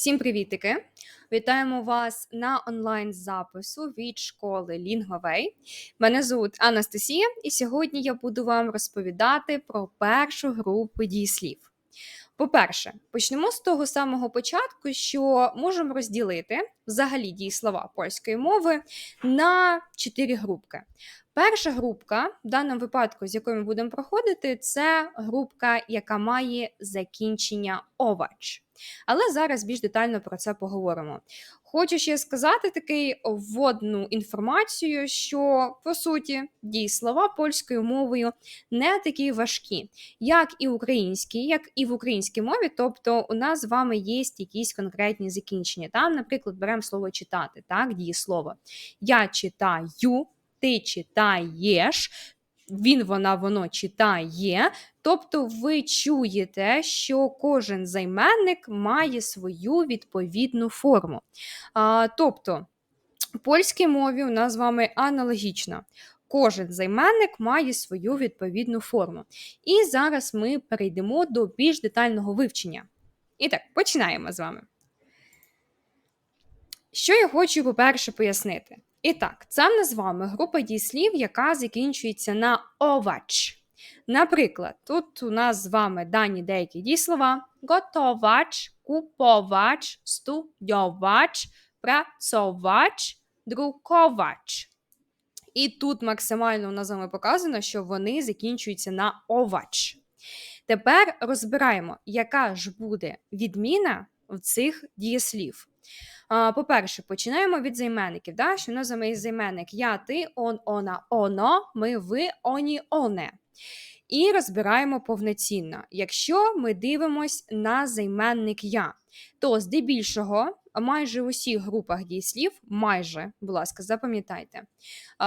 Всім привітики! Вітаємо вас на онлайн-запису від школи Lingua.Way. Мене звуть Анастасія, і сьогодні я буду вам розповідати про першу групу дієслів. По-перше, почнемо з того самого початку, що можемо розділити взагалі дієслова польської мови на чотири групки. Перша групка, в даному випадку, з якою ми будемо проходити, це групка, яка має закінчення овач. Але зараз більш детально про це поговоримо. Хочу ще сказати такий вводну інформацію, що по суті дієслова польською мовою не такі важкі, як і українські, як і в українській мові. Тобто, у нас з вами є якісь конкретні закінчення. Там, наприклад, беремо слово читати, так, дієслово. Я читаю ти читаєш, він, вона, воно читає. Тобто ви чуєте, що кожен займенник має свою відповідну форму. А, Тобто, в польській мові у нас з вами аналогічно. Кожен займенник має свою відповідну форму. І зараз ми перейдемо до більш детального вивчення. І так, починаємо з вами. Що я хочу, по-перше, пояснити? І так, це в з вами група дієслів, яка закінчується на овач. Наприклад, тут у нас з вами дані деякі дієслова: готовач, куповач, студьовач, працовач, друковач. І тут максимально у нас з вами показано, що вони закінчуються на овач. Тепер розбираємо, яка ж буде відміна в цих дієслів. По-перше, починаємо від займенників. Да? Що у нас є займенник я, ти, он, она, оно, ми, ви, оні, оне. І розбираємо повноцінно. Якщо ми дивимось на займенник я, то здебільшого, майже в усіх групах дієслів, майже, будь ласка, запам'ятайте.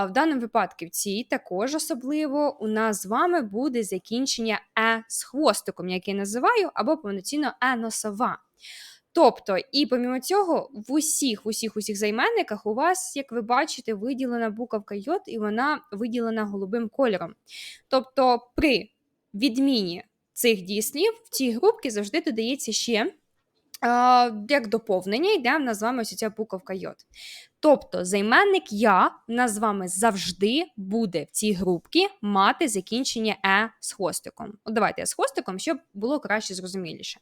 В даному випадку в цій також особливо у нас з вами буде закінчення е з хвостиком, як я називаю, або повноцінно е носова. Тобто, і помімо цього, в усіх усіх усіх займенниках у вас, як ви бачите, виділена буковка йод, і вона виділена голубим кольором. Тобто, при відміні цих дієслів в цій групці завжди додається ще. Як доповнення йде в нас з вами ось ця буковка йод. Тобто займенник я в нас з вами завжди буде в цій групці мати закінчення е з хвостиком. От давайте я з хвостиком, щоб було краще зрозуміліше.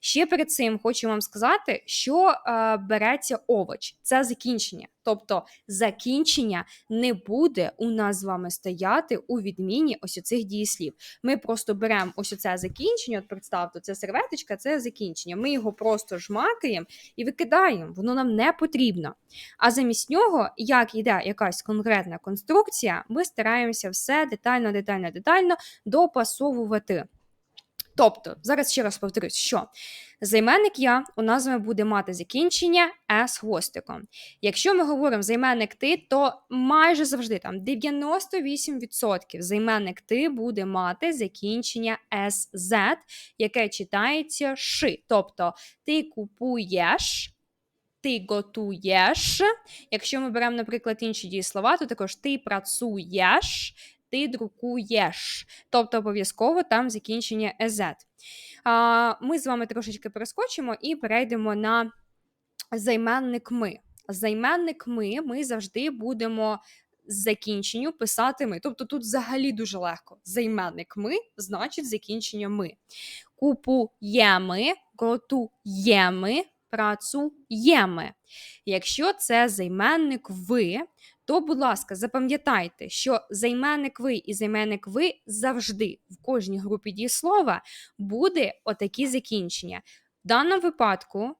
Ще перед цим хочу вам сказати, що е, береться овоч, це закінчення. Тобто закінчення не буде у нас з вами стояти у відміні ось цих дієслів. Ми просто беремо ось оце закінчення, от представте, це серветочка, це закінчення. Ми його просто жмакаємо і викидаємо, воно нам не потрібно. А замість нього, як йде якась конкретна конструкція, ми стараємося все детально, детально, детально допасовувати. Тобто, зараз ще раз повторюсь, що займенник я у нас буде мати закінчення е з хвостиком. Якщо ми говоримо займенник ти, то майже завжди там 98% займенник ти буде мати закінчення SZ, яке читається ши. Тобто ти купуєш ти готуєш. Якщо ми беремо, наприклад, інші дієслова, то також ти працюєш, ти друкуєш. Тобто обов'язково там закінчення «ез». Ми з вами трошечки перескочимо і перейдемо на займенник ми. Займенник ми ми завжди будемо закінченню писати ми. Тобто тут взагалі дуже легко. Займенник ми значить закінчення ми. Купуємо, готуємо, працюємо. Якщо це займенник ви, то, будь ласка, запам'ятайте, що займенник ви і займенник ви завжди в кожній групі дієслова буде отакі закінчення. В даному випадку.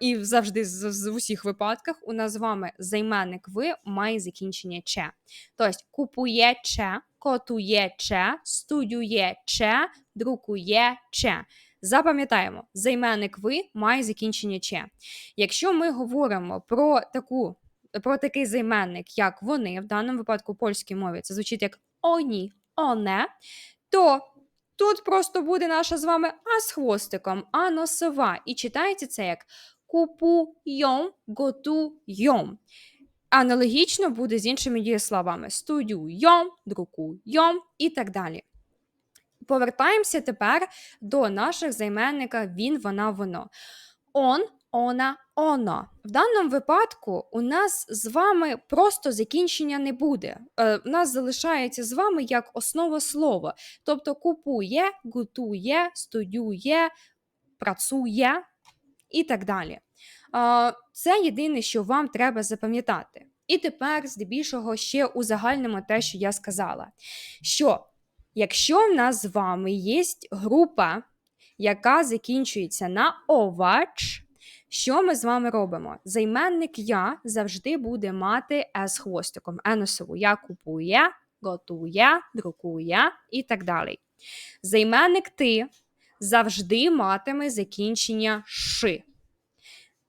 І завжди з, в усіх випадках у нас з вами займенник ви має закінчення че. Тобто купує че, котує че, студює че, друкує че. Запам'ятаємо, займенник ви має закінчення че. Якщо ми говоримо про таку, про такий займенник, як вони, в даному випадку в польській мові, це звучить як оні, оне, то тут просто буде наша з вами а з хвостиком, а носова. І читається це як купуйом, готуйом. Аналогічно буде з іншими дієсловами: студюйом, друкуйом і так далі. Повертаємося тепер до наших займенника він, вона, воно. Он она, оно. В даному випадку у нас з вами просто закінчення не буде. Е, у нас залишається з вами як основа слова. Тобто купує, готує, студює, працює і так далі. Е, це єдине, що вам треба запам'ятати. І тепер, здебільшого, ще узагальнимо те, що я сказала. Що якщо в нас з вами є група, яка закінчується на овач, що ми з вами робимо? Займенник я завжди буде мати с хвостиком. Еносову я купує, готує, друкує і так далі. Займенник ти завжди матиме закінчення ши.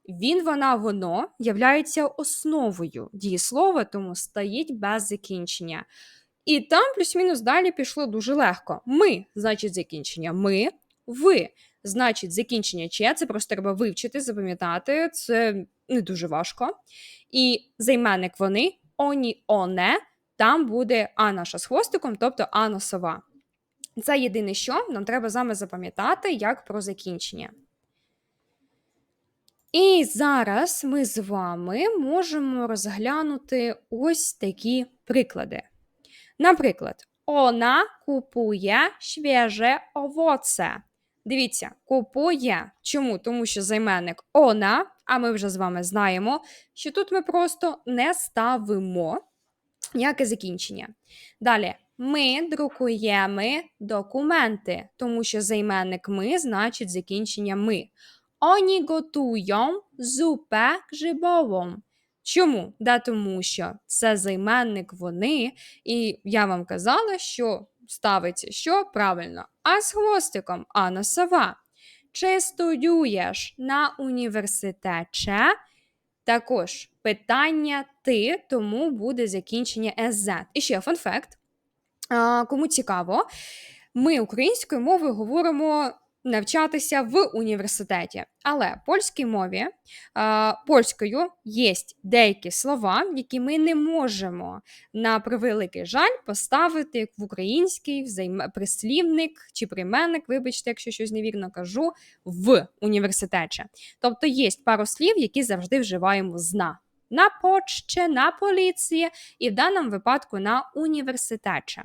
Він, вона, воно являється основою дієслова, тому стоїть без закінчення. І там плюс-мінус далі пішло дуже легко. Ми, значить, закінчення ми, ви, значить, закінчення че, це просто треба вивчити, запам'ятати, це не дуже важко. І займенник вони, оні, оне, там буде а наша з хвостиком, тобто а носова. Це єдине, що нам треба вами запам'ятати як про закінчення. І зараз ми з вами можемо розглянути ось такі приклади. Наприклад, вона купує свіже овоце. Дивіться, купує. Чому? Тому що займенник вона, а ми вже з вами знаємо, що тут ми просто не ставимо ніяке закінчення. Далі, ми друкуємо документи, тому що займенник ми значить закінчення ми. Oni gotują zupę grzybową. Чому? Да тому що це займенник вони, і я вам казала, що ставиться що правильно, а з хвостиком, а на сова. Чи студіюєш на університеті? Також питання ти, тому буде закінчення SZ. І ще фанфект. Кому цікаво, ми українською мовою говоримо навчатися в університеті. Але польській мові польською є деякі слова, які ми не можемо на превеликий жаль поставити в український прислівник чи прийменник, вибачте, якщо щось невірно кажу, в університеті. Тобто є пару слів, які завжди вживаємо зна. На почте, на поліції і в даному випадку на університеті.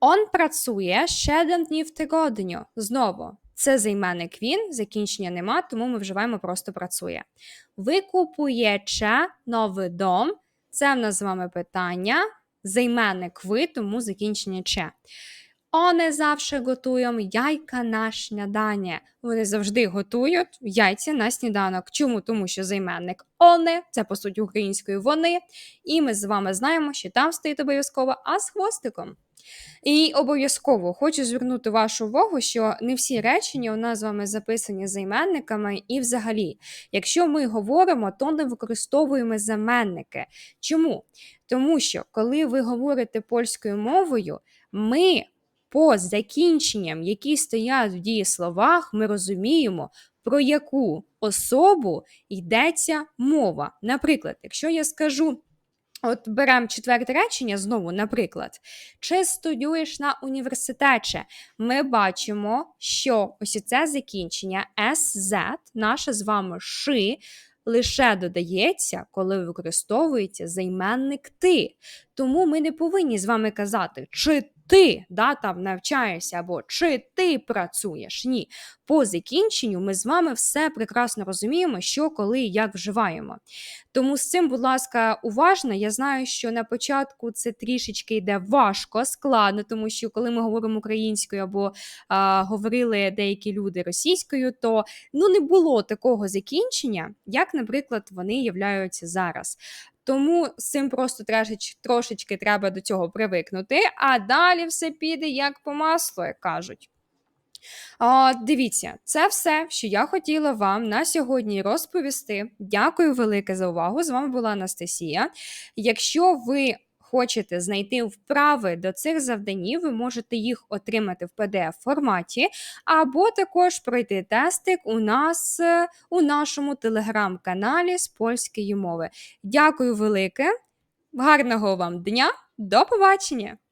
Он працює 7 днів в тиждень. Знову, це займенник він, закінчення нема, тому ми вживаємо просто працює. Ви купуєте новий дом. Це в нас з вами питання. Займенник ви, тому закінчення че. Вони завжди готують яйка на снідання. Вони завжди готують яйця на сніданок. Чому? Тому що займенник «оне» – це по суті українською вони. І ми з вами знаємо, що там стоїть обов'язково а з хвостиком. І обов'язково хочу звернути вашу увагу, що не всі речення у нас з вами записані займенниками, і взагалі, якщо ми говоримо, то не використовуємо заменники. Чому? Тому що, коли ви говорите польською мовою, ми по закінченням, які стоять в дієсловах, ми розуміємо, про яку особу йдеться мова. Наприклад, якщо я скажу. От беремо четверте речення знову, наприклад, чи студіюєш на університеті, ми бачимо, що ось це закінчення SZ, наше з вами ши, лише додається, коли використовується займенник ти. Тому ми не повинні з вами казати, чи ти да, там навчаєшся або чи ти працюєш. Ні. По закінченню ми з вами все прекрасно розуміємо, що коли і як вживаємо. Тому з цим, будь ласка, уважно. Я знаю, що на початку це трішечки йде важко, складно, тому що коли ми говоримо українською або а, говорили деякі люди російською, то ну не було такого закінчення, як, наприклад, вони являються зараз. Тому з цим просто трошечки, трошечки треба до цього привикнути, а далі все піде як по маслу, як кажуть. А, Дивіться, це все, що я хотіла вам на сьогодні розповісти. Дякую велике за увагу. З вами була Анастасія. Якщо ви хочете знайти вправи до цих завданів, ви можете їх отримати в pdf форматі, або також пройти тестик у нас е, у нашому телеграм-каналі з польської мови. Дякую велике, гарного вам дня, до побачення!